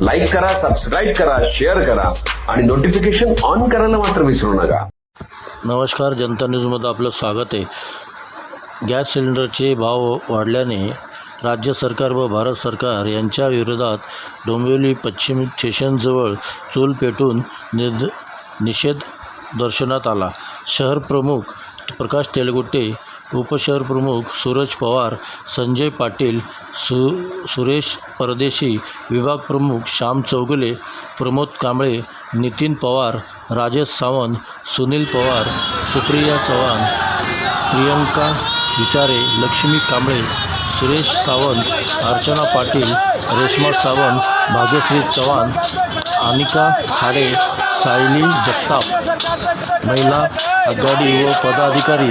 Like करा subscribe करा share करा आणि नोटिफिकेशन ऑन करायला मात्र विसरू नका. नमस्कार जनता न्यूजमध्ये आपलं स्वागत आहे. गॅस सिलेंडरचे भाव वाढल्याने राज्य सरकार व भारत सरकार यांच्या विरोधात डोंबिवली पश्चिम स्टेशनजवळ चूल पेटून निर्द निषेध दर्शवण्यात आला. शहर प्रमुख प्रकाश तेलगुट्टे उपशहर प्रमुख सूरज पवार संजय पाटील सु सुरेश परदेशी विभाग प्रमुख श्याम चौगुले प्रमोद कांबळे नितीन पवार राजेश सावंत सुनील पवार सुप्रिया चव्हाण प्रियंका विचारे लक्ष्मी कांबळे सुरेश सावंत अर्चना पाटील रेश्मा सावंत भाग्यश्री चव्हाण अनिका खाडे सायली जगताप महिला आघाडी व पदाधिकारी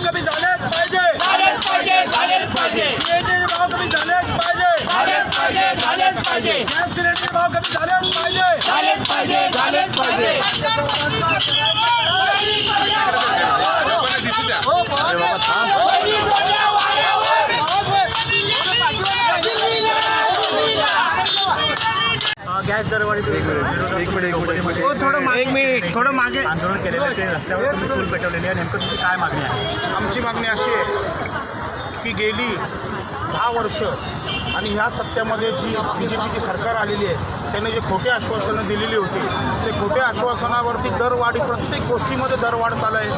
भाव कमी झालेच पाहिजे. झालेच पाहिजे झालेच पाहिजे. भाव कमी झालेच पाहिजे. झालेच पाहिजे झालेच पाहिजे. गॅस सिलेंडरचे भाव कमी झालेच पाहिजे. झालेच पाहिजे झालेच पाहिजे. एक मिनिट थोडं मागे आंदोलन केलेलं ते रस्त्यावर तुम्ही चूल पेटवलेली आहे. नेमकं तुमची काय मागणी आहे? आमची मागणी अशी आहे की गेली दहा वर्ष आणि ह्या सत्यामध्ये जी बी जे पीची सरकार आलेली आहे त्याने जे खोटे आश्वासनं दिलेली होती ते खोट्या आश्वासनावरती दरवाढी प्रत्येक गोष्टीमध्ये दरवाढ चालू आहे.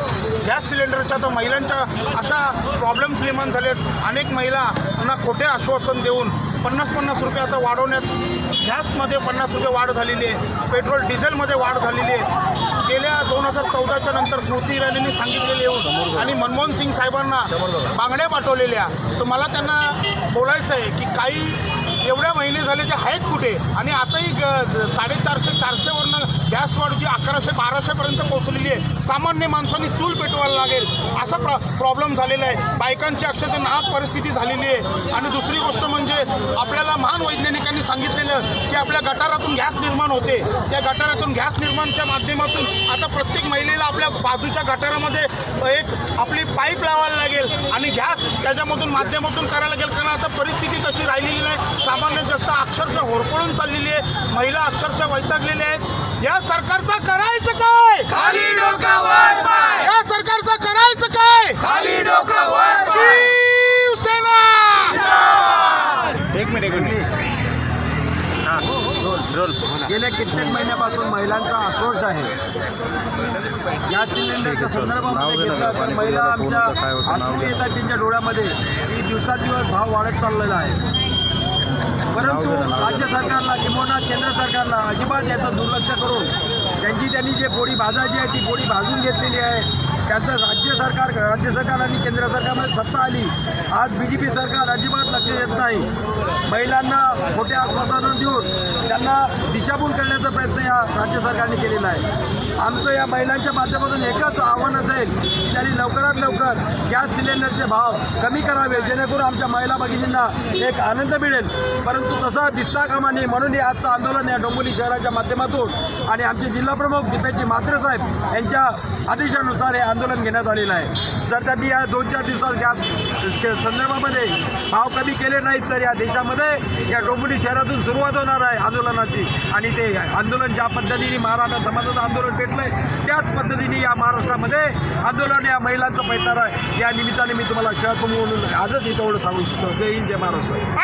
गॅस सिलेंडरच्या तर महिलांच्या अशा प्रॉब्लेम्स निर्माण झालेत. अनेक महिला पुन्हा खोटे आश्वासन देऊन पन्नास पन्नास रुपये आता वाढवण्यात. गॅसमध्ये पन्नास रुपये वाढ झालेली आहे. पेट्रोल डिझेलमध्ये वाढ झालेली आहे. गेल्या दोन हजार चौदाच्या नंतर स्मृती इराणींनी सांगितलेले येऊन आणि मनमोहन सिंग साहेबांना मागण्या पाठवलेल्या. तर मला त्यांना बोलायचं आहे की काही एवढ्या महिने झाले ते आहेत कुठे? आणि आताही ग साडेचारशे चारशेवरनं गॅस वाढ जी अकराशे बाराशेपर्यंत पोहोचलेली आहे. सामान्य माणसांनी चूल पेटवायला लागेल. असा प्र प्रॉब्लेम झालेला आहे. बायकांची अक्षरशः नाहक परिस्थिती झालेली आहे. आणि दुसरी गोष्ट म्हणजे आपल्याला महान वैज्ञानिकांनी सांगितलेलं की आपल्या गटारातून गॅस निर्माण होते. त्या गटारातून गॅस निर्माणच्या माध्यमातून आता प्रत्येक महिलेला आपल्या बाजूच्या गटारामध्ये एक आपली पाईप लावायला लागेल. आणि गॅस त्याच्यामधून माध्यमातून करायला लागेल. कारण आता परिस्थिती तशी राहिलेली नाही. सामान्य जनता अक्षरशः होरपळून चाललेली आहे. महिला अक्षरशः वैतागलेल्या आहेत. या सरकारचं करायचं काय? खाली डोकं वर पाय. या सरकारचं करायचं काय? खाली डोकं वर पाय. शिवसेना! एक मिनिट एक मिनिट. हां गेल्या कित्येक महिन्यापासून महिलांचा आक्रोश आहे. गॅस सिलेंडरच्या संदर्भामध्ये घेतलं तर महिला आमच्या येतात त्यांच्या डोळ्यामध्ये. की दिवसादिवस भाव वाढत चाललेला आहे. परंतु राज्य सरकारला किंवा केंद्र सरकारला अजिबात याचं दुर्लक्ष करून त्यांची त्यांनी जे पोळी भाजायची आहे ती पोळी भाजून घेतलेली आहे. त्यांचं राज्य सरकार राज्य सरकार आणि केंद्र सरकारमध्ये सत्ता आली. आज बी जे पी सरकार अजिबात लक्ष देत नाही. महिलांना मोठ्या आश्वासनं देऊन त्यांना दिशाभूल करण्याचा प्रयत्न या राज्य सरकारने केलेला आहे. आमचं या महिलांच्या माध्यमातून एकच आव्हान असेल की त्यांनी लवकरात लवकर गॅस सिलेंडरचे भाव कमी करावे जेणेकरून आमच्या महिला भगिनींना एक आनंद मिळेल. परंतु तसं दिसता कामा नये म्हणून हे आजचं आंदोलन या डोंबिवली शहराच्या माध्यमातून आणि आमचे जिल्हाप्रमुख दीपेशजी म्हात्रे साहेब यांच्या आदेशानुसार हे आंदोलन घेण्यात आले झालेला आहे. जर त्यांनी या दोन चार दिवसात गॅस संदर्भामध्ये भाव कमी केले नाहीत तर या देशामध्ये या डोंबिवली शहरातून सुरुवात होणार आहे आंदोलनाची. आणि ते आंदोलन ज्या पद्धतीने महाराष्ट्र समाजाचं आंदोलन पेटलंय त्याच पद्धतीने या महाराष्ट्रामध्ये आंदोलन या महिलांचं पैतार आहे. या निमित्ताने मी तुम्हाला शहर म्हणून आजच इथं एवढं सांगू शकतो. जय हिंद जय महाराष्ट्र.